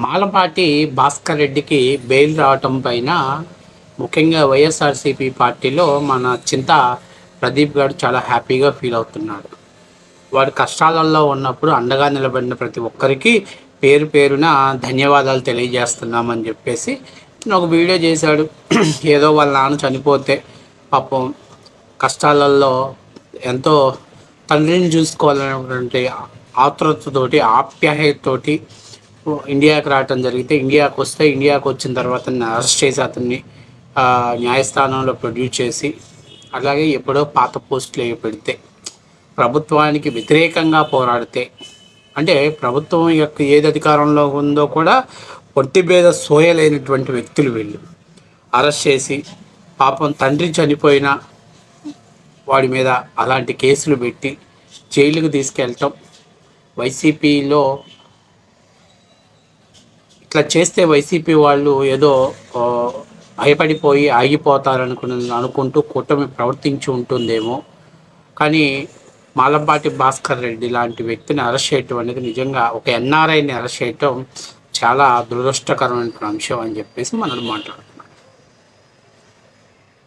మాలపాటి భాస్కర్ రెడ్డికి బెయిల్ రావటం పైన ముఖ్యంగా వైఎస్ఆర్సీపీ పార్టీలో మన చింత ప్రదీప్ గారు చాలా హ్యాపీగా ఫీల్ అవుతున్నాడు వాడు కష్టాలలో ఉన్నప్పుడు అండగా నిలబడిన ప్రతి ఒక్కరికి పేరు పేరున ధన్యవాదాలు తెలియజేస్తున్నామని చెప్పేసి ఒక వీడియో చేశాడు. ఏదో వాళ్ళ నాన్న చనిపోతే పాపం కష్టాలలో ఎంతో తండ్రిని చూసుకోవాలనేటువంటి ఆతృతతోటి ఆప్యాయతతోటి ఇండియాకి రావటం జరిగితే ఇండియాకు వస్తే ఇండియాకు వచ్చిన తర్వాత అరెస్ట్ చేసి అతన్ని న్యాయస్థానంలో ప్రొడ్యూస్ చేసి అలాగే ఎప్పుడో పాత పోస్టులు అవి పెడితే ప్రభుత్వానికి వ్యతిరేకంగా పోరాడితే అంటే ప్రభుత్వం యొక్క ఏది అధికారంలో ఉందో కూడా పొట్టి భేద సోయలేనటువంటి వ్యక్తులు వీళ్ళు. అరెస్ట్ చేసి పాపం తండ్రి చనిపోయినా వాడి మీద అలాంటి కేసులు పెట్టి జైలుకు తీసుకెళ్ళటం వైసీపీలో ఇట్లా చేస్తే వైసీపీ వాళ్ళు ఏదో భయపడిపోయి ఆగిపోతారనుకుని అనుకుంటూ కూటమి ప్రవర్తించి ఉంటుందేమో. కానీ మాలంపాటి భాస్కర్ రెడ్డి లాంటి వ్యక్తిని అరెస్ట్ చేయటం అనేది నిజంగా ఒక ఎన్ఆర్ఐని అరెస్ట్ చేయటం చాలా దురదృష్టకరమైన అంశం అని చెప్పేసి మనం మాట్లాడుతున్నాం.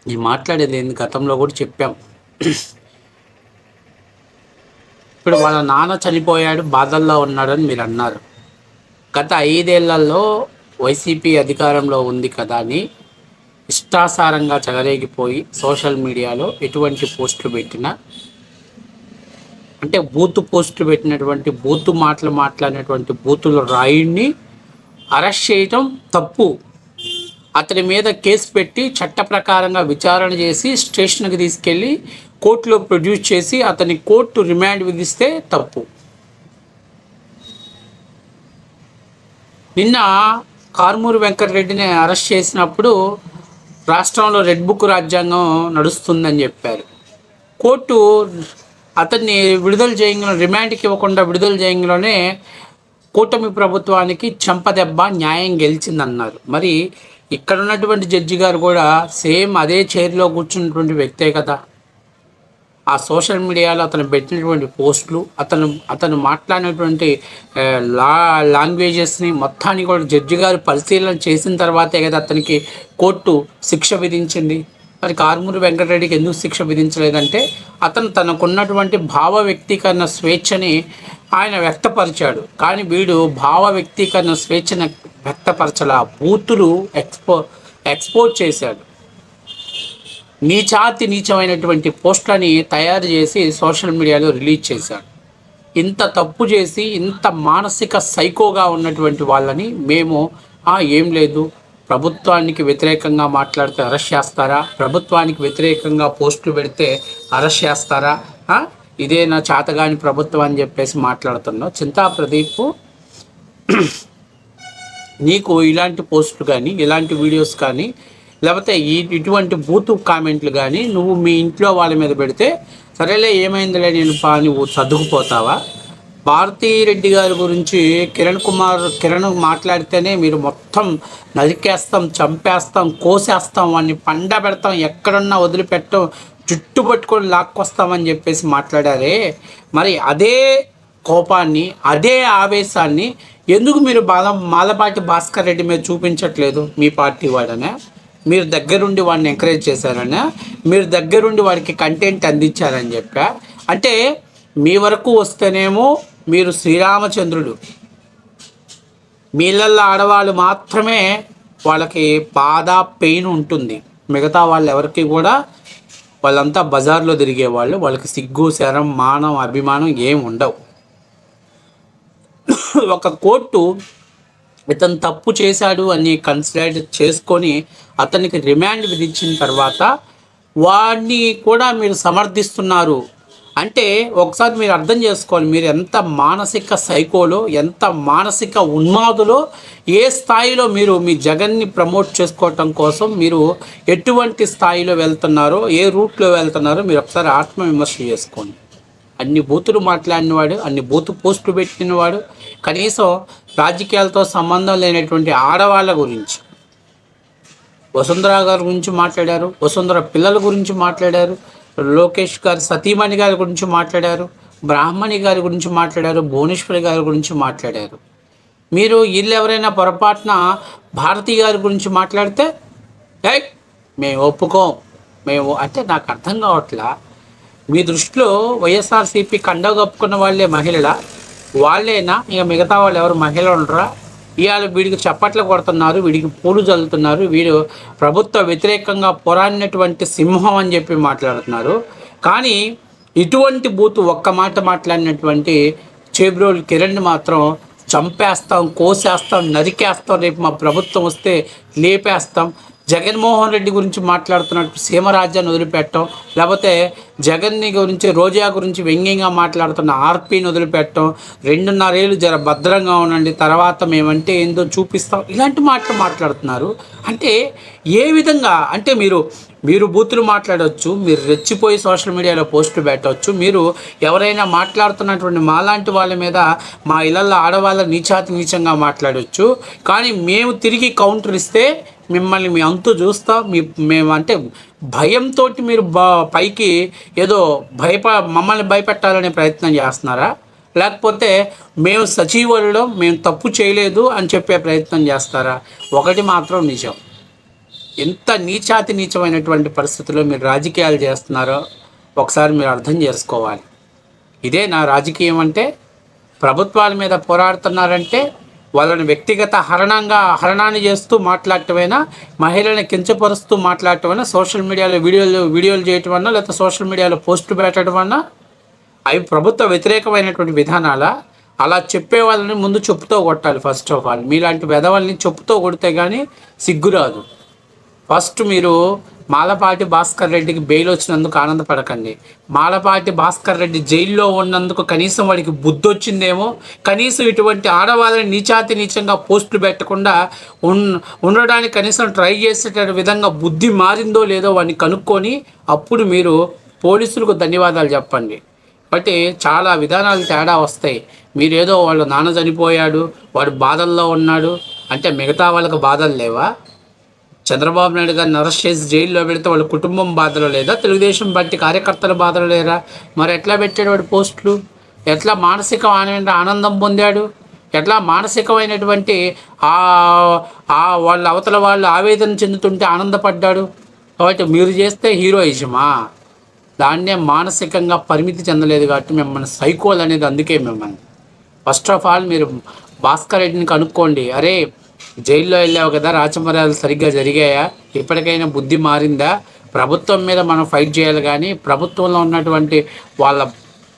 ఈ మాట్లాడేది ఏంది? గతంలో కూడా చెప్పాం. ఇప్పుడు వాళ్ళ నాన్న చనిపోయాడు బాధల్లో ఉన్నాడని మీరు అన్నారు. గత ఐదేళ్ళలో వైసీపీ అధికారంలో ఉంది కదా అని ఇష్టాసారంగా చెలరేగిపోయి సోషల్ మీడియాలో ఎటువంటి పోస్టులు పెట్టినా అంటే బూతు పోస్టులు పెట్టినటువంటి బూతు మాటలు మాట్లాడినటువంటి బూతుల రాయుడిని అరెస్ట్ చేయటం తప్పు. అతని మీద కేసు పెట్టి చట్ట ప్రకారంగా విచారణ చేసి స్టేషన్కి తీసుకెళ్ళి కోర్టులో ప్రొడ్యూస్ చేసి అతని కోర్టు రిమాండ్ విధిస్తే తప్పు. నిన్న కార్మూరు వెంకటరెడ్డిని అరెస్ట్ చేసినప్పుడు రాష్ట్రంలో రెడ్ బుక్ రాజ్యాంగం నడుస్తుందని చెప్పారు. కోర్టు అతన్ని విడుదల చేయంగా రిమాండ్కి ఇవ్వకుండా విడుదల చేయంగానే కూటమి ప్రభుత్వానికి చెంపదెబ్బ న్యాయం గెలిచిందన్నారు. మరి ఇక్కడ ఉన్నటువంటి జడ్జి గారు కూడా సేమ్ అదే చైర్లో కూర్చున్నటువంటి వ్యక్తే కదా. ఆ సోషల్ మీడియాలో అతను పెట్టినటువంటి పోస్టులు అతను అతను మాట్లాడినటువంటి లా లాంగ్వేజెస్ని మొత్తాన్ని కూడా జడ్జి గారు పరిశీలన చేసిన తర్వాతే కదా అతనికి కోర్టు శిక్ష విధించింది. మరి కారుమూరి వెంకటరెడ్డికి ఎందుకు శిక్ష విధించలేదంటే అతను తనకున్నటువంటి భావ వ్యక్తీకరణ స్వేచ్ఛని ఆయన వ్యక్తపరిచాడు. కానీ వీడు భావ వ్యక్తీకరణ స్వేచ్ఛను వ్యక్తపరచల బూతులు ఎక్స్పో ఎక్స్పోర్ట్ చేశాడు. నీచాతి నీచమైనటువంటి పోస్టులని తయారు చేసి సోషల్ మీడియాలో రిలీజ్ చేశాడు. ఇంత తప్పు చేసి ఇంత మానసిక సైకోగా ఉన్నటువంటి వాళ్ళని మేము ఏం లేదు. ప్రభుత్వానికి వ్యతిరేకంగా మాట్లాడితే అరెస్ట్ చేస్తారా? ప్రభుత్వానికి వ్యతిరేకంగా పోస్టులు పెడితే అరెస్ట్ చేస్తారా? ఇదే నా చేతగాని ప్రభుత్వం అని చెప్పేసి మాట్లాడుతున్నావు. చింతా ప్రదీప్ నీకు ఇలాంటి పోస్టులు కానీ ఇలాంటి వీడియోస్ కానీ లేకపోతే ఈ ఇటువంటి బూతు కామెంట్లు కానీ నువ్వు మీ ఇంట్లో వాళ్ళ మీద పెడితే సరేలే ఏమైందిలే నేను పా నువ్వు సర్దుకుపోతావా? భారతీరెడ్డి గారి గురించి కిరణ్ కుమార్ కిరణ్ మాట్లాడితేనే మీరు మొత్తం నరికేస్తాం చంపేస్తాం కోసేస్తాం వాడిని పండ పెడతాం ఎక్కడున్నా వదిలిపెట్టం జుట్టు పట్టుకొని లాక్కొస్తామని చెప్పేసి మాట్లాడారే. మరి అదే కోపాన్ని అదే ఆవేశాన్ని ఎందుకు మీరు బాల మాలపాటి భాస్కర్ రెడ్డి మీద చూపించట్లేదు మీ పార్టీ వాడనే మీరు దగ్గరుండి వాడిని ఎంకరేజ్ చేశారనే మీరు దగ్గరుండి వాడికి కంటెంట్ అందించారని చెప్పా. అంటే మీ వరకు వస్తేనేమో మీరు శ్రీరామచంద్రుడు. మీళ్ళల్లో ఆడవాళ్ళు మాత్రమే వాళ్ళకి బాధ పెయిన్ ఉంటుంది. మిగతా వాళ్ళు ఎవరికి కూడా వాళ్ళంతా బజార్లో తిరిగేవాళ్ళు వాళ్ళకి సిగ్గు శరం మానం అభిమానం ఏం ఉండవు ఒక కోర్టు ఇతను తప్పు చేశాడు అని కన్సిడర్ చేసుకొని అతనికి రిమాండ్ విధించిన తర్వాత వాడిని కూడా మీరు సమర్థిస్తున్నారు. అంటే ఒకసారి మీరు అర్థం చేసుకోవాలి మీరు ఎంత మానసిక సైకోలో ఎంత మానసిక ఉన్మాదులో ఏ స్థాయిలో మీరు మీ జగన్ని ప్రమోట్ చేసుకోవటం కోసం మీరు ఎటువంటి స్థాయిలో వెళ్తున్నారో ఏ రూట్లో వెళ్తున్నారో మీరు ఒకసారి ఆత్మవిమర్శ చేసుకోండి. అన్ని బూతులు మాట్లాడినవాడు అన్ని బూతు పోస్టులు పెట్టినవాడు కనీసం రాజకీయాలతో సంబంధం లేనటువంటి ఆడవాళ్ళ గురించి. వసుంధర గారి గురించి మాట్లాడారు వసుంధర పిల్లల గురించి మాట్లాడారు లోకేష్ గారు సతీమణి గారి గురించి మాట్లాడారు బ్రాహ్మణి గారి గురించి మాట్లాడారు భువనేశ్వరి గారి గురించి మాట్లాడారు. మీరు వీళ్ళు ఎవరైనా పొరపాటున భారతి గారి గురించి మాట్లాడితే ఏ మేము ఒప్పుకోం. మేము అంటే నాకు అర్థం కావట్లా? మీ దృష్టిలో వైఎస్ఆర్సీపీ కండ కప్పుకున్న వాళ్ళే మహిళల? వాళ్ళేనా? ఇక మిగతా వాళ్ళు ఎవరు? మహిళలు ఉండరా? ఇవాళ వీడికి చప్పట్లు కొడుతున్నారు వీడికి పూలు చల్లుతున్నారు వీడు ప్రభుత్వ వ్యతిరేకంగా పోరాడినటువంటి సింహం అని చెప్పి మాట్లాడుతున్నారు. కానీ ఇటువంటి బూతు ఒక్క మాట మాట్లాడినటువంటి చేబ్రోల్ కిరణ్ మాత్రం చంపేస్తాం కోసేస్తాం నరికేస్తాం. రేపు మా ప్రభుత్వం వస్తే లేపేస్తాం. జగన్మోహన్ రెడ్డి గురించి మాట్లాడుతున్నట్టు సీమరాజ్యాన్ని వదిలిపెట్టడం లేకపోతే జగన్ని గురించి రోజా గురించి వ్యంగ్యంగా మాట్లాడుతున్న ఆర్పీని వదిలిపెట్టడం రెండున్నరేళ్ళు జర భద్రంగా ఉండండి తర్వాత మేమంటే ఏందో చూపిస్తాం. ఇలాంటి మాటలు మాట్లాడుతున్నారు. అంటే ఏ విధంగా అంటే మీరు మీరు బూతులు మాట్లాడవచ్చు మీరు రెచ్చిపోయి సోషల్ మీడియాలో పోస్టులు పెట్టవచ్చు మీరు ఎవరైనా మాట్లాడుతున్నటువంటి మాలాంటి వాళ్ళ మీద మా ఇళ్ళల్లో ఆడవాళ్ళ నీచాతి నీచంగా మాట్లాడవచ్చు కానీ మేము తిరిగి కౌంటర్ ఇస్తే మిమ్మల్ని మీ అంతు చూస్తా మీ మేము అంటే భయంతో మీరు బా పైకి ఏదో భయప మమ్మల్ని భయపెట్టాలనే ప్రయత్నం చేస్తున్నారా? లేకపోతే మేము సచివులలో మేము తప్పు చేయలేదు అని చెప్పే ప్రయత్నం చేస్తారా? ఒకటి మాత్రం నిజం. ఎంత నీచాతి నీచమైనటువంటి పరిస్థితుల్లో మీరు రాజకీయాలు చేస్తున్నారో ఒకసారి మీరు అర్థం చేసుకోవాలి. ఇదే నా రాజకీయం అంటే ప్రభుత్వాల మీద పోరాడుతున్నారంటే వాళ్ళని వ్యక్తిగత హరణంగా హరణాన్ని చేస్తూ మాట్లాడటమైనా మహిళల్ని కించపరుస్తూ మాట్లాడటమైనా సోషల్ మీడియాలో వీడియోలు వీడియోలు చేయటం అన్నా లేకపోతే సోషల్ మీడియాలో పోస్టులు పెట్టడం అన్నా అవి ప్రభుత్వ వ్యతిరేకమైనటువంటి విధానాల? అలా చెప్పే వాళ్ళని ముందు చెప్పుతో కొట్టాలి ఫస్ట్ ఆఫ్ ఆల్. మీలాంటి పెదవాళ్ళని చెప్పుతో కొడితే కానీ సిగ్గురాదు. ఫస్ట్ మీరు మాలపాటి భాస్కర్ రెడ్డికి బెయిల్ వచ్చినందుకు ఆనందపడకండి. మాలపాటి భాస్కర్ రెడ్డి జైల్లో ఉన్నందుకు కనీసం వాడికి బుద్ధి వచ్చిందేమో కనీసం ఇటువంటి ఆడవాళ్ళని నీచాతి నీచంగా పోస్టులు పెట్టకుండా ఉన్ ఉండడానికి కనీసం ట్రై చేసేట విధంగా బుద్ధి మారిందో లేదో వాడిని కనుక్కొని అప్పుడు మీరు పోలీసులకు ధన్యవాదాలు చెప్పండి. బట్టి చాలా విధానాలు తేడా వస్తాయి. మీరేదో వాళ్ళ నాన్న చనిపోయాడు వాడు బాధల్లో ఉన్నాడు అంటే మిగతా వాళ్ళకి బాధలు లేవా? చంద్రబాబు నాయుడు గారిని అరెస్ట్ చేసి జైల్లో పెడితే వాళ్ళ కుటుంబం బాధలు లేదా? తెలుగుదేశం పార్టీ కార్యకర్తల బాధలు లేరా? మరి ఎట్లా పెట్టాడు వాడు పోస్టులు? ఎట్లా మానసిక ఆనందం పొందాడు? ఎట్లా మానసికమైనటువంటి ఆ ఆ వాళ్ళ అవతల వాళ్ళు ఆవేదన చెందుతుంటే ఆనందపడ్డాడు? కాబట్టి మీరు చేస్తే హీరోయిజమా? దాన్నే మానసికంగా పరిమితి చెందలేదు కాబట్టి మిమ్మల్ని సైకోల్ అనేది అందుకే మిమ్మల్ని. ఫస్ట్ ఆఫ్ ఆల్ మీరు భాస్కర్ రెడ్డిని కనుక్కోండి. అరే జైల్లో వెళ్ళావు కదా రాచమర్యాదలు సరిగ్గా జరిగాయా? ఇప్పటికైనా బుద్ధి మారిందా? ప్రభుత్వం మీద మనం ఫైట్ చేయాలి కానీ ప్రభుత్వంలో ఉన్నటువంటి వాళ్ళ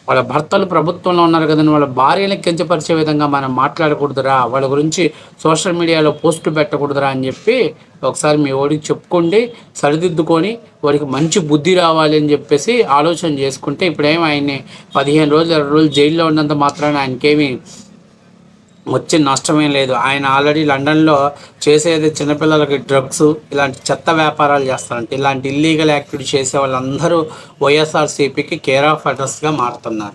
వాళ్ళ భర్తలు ప్రభుత్వంలో ఉన్నారు కదండి వాళ్ళ భార్యని కించపరిచే విధంగా మనం మాట్లాడకూడదురా వాళ్ళ గురించి సోషల్ మీడియాలో పోస్టులు పెట్టకూడదురా అని చెప్పి ఒకసారి మీ ఓడికి చెప్పుకోండి సరిదిద్దుకొని వాడికి మంచి బుద్ధి రావాలి అని చెప్పేసి ఆలోచన చేసుకుంటే ఇప్పుడేం ఆయన్ని పదిహేను రోజులు ఇరవై రోజులు జైల్లో ఉన్నంత మాత్రాన ఆయనకేమి వచ్చే నష్టమేం లేదు. ఆయన ఆల్రెడీ లండన్లో చేసేది చిన్నపిల్లలకి డ్రగ్స్ ఇలాంటి చెత్త వ్యాపారాలు చేస్తారంట. ఇలాంటి ఇల్లీగల్ యాక్టివిటీ చేసే వాళ్ళందరూ వైఎస్ఆర్సీపీకి కేర్ ఆఫ్ అడ్రస్గా మారుతున్నారు.